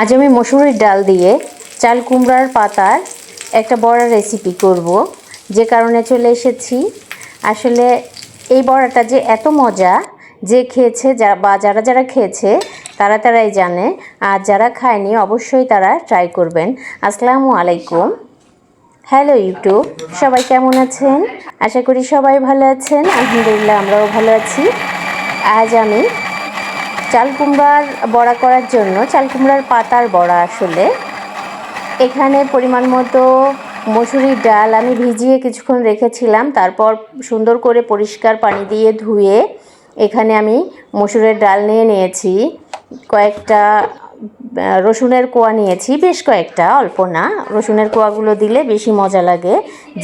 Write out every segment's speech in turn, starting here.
আজ আমি মসুরির ডাল দিয়ে চাল কুমড়ার পাতার একটা বড়া রেসিপি করব, যে কারণে চলে এসেছি। আসলে এই বড়াটা যে এত মজা, যে খেয়েছে, যা বা যারা যারা খেয়েছে, তারা তারাই জানে। আর যারা খায়নি, অবশ্যই তারা ট্রাই করবেন। আসসালামু আলাইকুম। হ্যালো ইউটিউব সবাই কেমন আছেন? আশা করি সবাই ভালো আছেন। আলহামদুলিল্লাহ, আমরাও ভালো আছি। আজ আমি চাল কুমড়ার বড়া করার জন্য চাল কুমড়ার পাতার বড়া আসলে। এখানে পরিমাণ মতো মসুরির ডাল আমি ভিজিয়ে কিছুক্ষণ রেখেছিলাম, তারপর সুন্দর করে পরিষ্কার পানি দিয়ে ধুয়ে এখানে আমি মসুরের ডাল নিয়ে নিয়েছি। কয়েকটা রসুনের কোয়া নিয়েছি, বেশ কয়েকটা, অল্প না। রসুনের কোয়াগুলো দিলে বেশি মজা লাগে।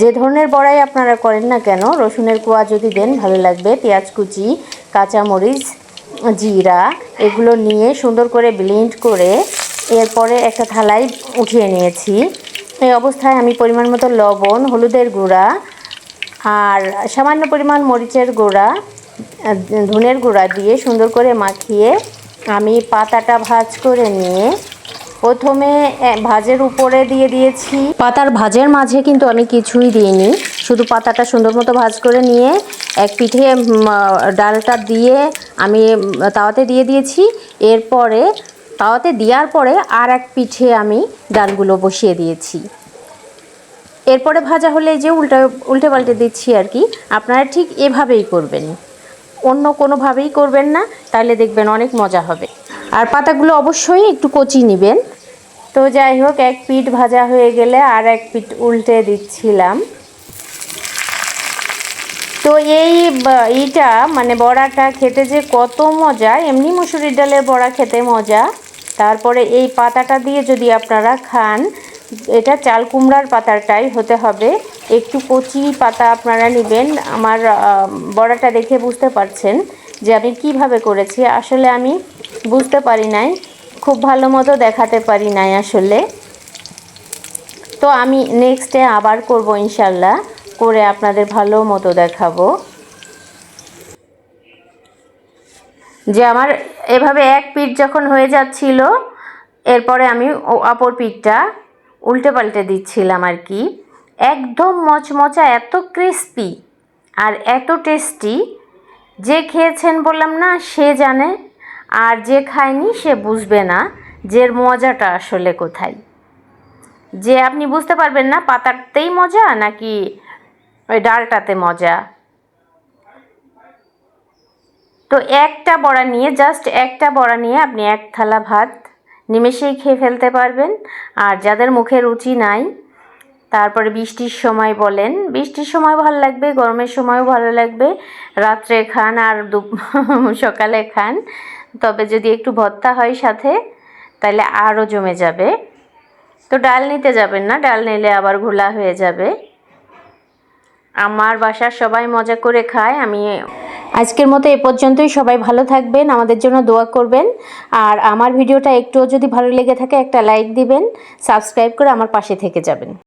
যে ধরনের বড়াই আপনারা করেন না কেন, রসুনের কোয়া যদি দেন ভালো লাগবে। পেঁয়াজ কুচি, কাঁচামরিচ জিরা এগুলো নিয়ে সুন্দর করে ব্লেন্ড করে এরপরে একটা থালায় উঠিয়ে নিয়েছি। এই অবস্থায় আমি পরিমাণ মতো লবণ, হলুদের গুঁড়া আর সামান্য পরিমাণ মরিচের গুঁড়া ধনের গুঁড়া দিয়ে সুন্দর করে মাখিয়ে আমি পাতাটা ভাজ করে নিয়ে প্রথমে ভাজের উপরে দিয়ে দিয়েছি। পাতার ভাজের মাঝে কিন্তু আমি কিছুই দিইনি। শুধু পাতাটা সুন্দর মতো ভাজ করে নিয়ে, এক পিঠে ডালটা দিয়ে আমি তাওয়াতে দিয়ে দিয়েছি। এরপরে, তাওয়াতে দেওয়ার পরে আর এক পিঠে আমি ডালগুলো বসিয়ে দিয়েছি। এরপরে ভাজা হলে যে উল্টা, উল্টে পাল্টে দিচ্ছি আর কি, আপনারা ঠিক এভাবেই করবেন। অন্য কোনোভাবেই করবেন না তাহলে দেখবেন অনেক মজা হবে। আর পাতাগুলো অবশ্যই একটু কচি নেবেন। তো যাই হোক এক পিঠ ভাজা হয়ে গেলে আর এক পিঠ উল্টে দিচ্ছিলাম। তো এই এইটা মানে বড়াটা খেতে যে কত মজা, এমনি মুসুরির ডালের বড়া খেতে মজা। তারপরে এই পাতাটা দিয়ে যদি আপনারা খান, এটা চাল কুমড়ার পাতাটাই হতে হবে। একটু কচি পাতা আপনারা নেবেন। আমার বড়াটা দেখে বুঝতে পারছেন যে আমি কীভাবে করেছি। আসলে আমি বুঝতে পারি নাই খুব ভালো মতো দেখাতে পারি নাই আসলে। তো আমি নেক্সটে আবার করব ইনশাল্লাহ, করে আপনাদের ভালো মতো দেখাবো। যে আমার এভাবে এক পিঠ যখন হয়ে যাচ্ছিল, এরপরে আমি অপর পিঠটা উল্টে পাল্টে দিচ্ছিলাম আর কি। একদম মচমচা, এত ক্রিস্পি আর এত টেস্টি যে খেয়েছেন বললাম না, সে জানে আর যে খায়নি সে বুঝবে না যে মজাটা আসলে কোথায়। যে আপনি বুঝতে পারবেন না পাতাতেই মজা নাকি ওই ডালটাতে মজা। তো একটা বড়া নিয়ে জাস্ট একটা বড়া নিয়ে আপনি এক থালা ভাত নিমেষেই খেয়ে ফেলতে পারবেন। আর যাদের মুখে রুচি নাই, তারপরে বৃষ্টির সময় বলেন, বৃষ্টির সময় ভালো লাগবে, গরমের সময়ও ভালো লাগবে, রাত্রে খান আর সকালে খান। তবে যদি একটু ভর্তা হয় সাথে, তাহলে আরও জমে যাবে। তো ডাল নিতে যাবেন না, ডাল নিলে আবার ঘোলা হয়ে যাবে। আমার বাসার সবাই মজা করে খায়, আমি আজকের মতো এ পর্যন্তই। সবাই ভালো থাকবেন, আমাদের জন্য দোয়া করবেন। আর আমার ভিডিওটা একটুও যদি ভালো লেগে থাকে, একটা লাইক দিবেন, সাবস্ক্রাইব করে আমার পাশে থেকে যাবেন।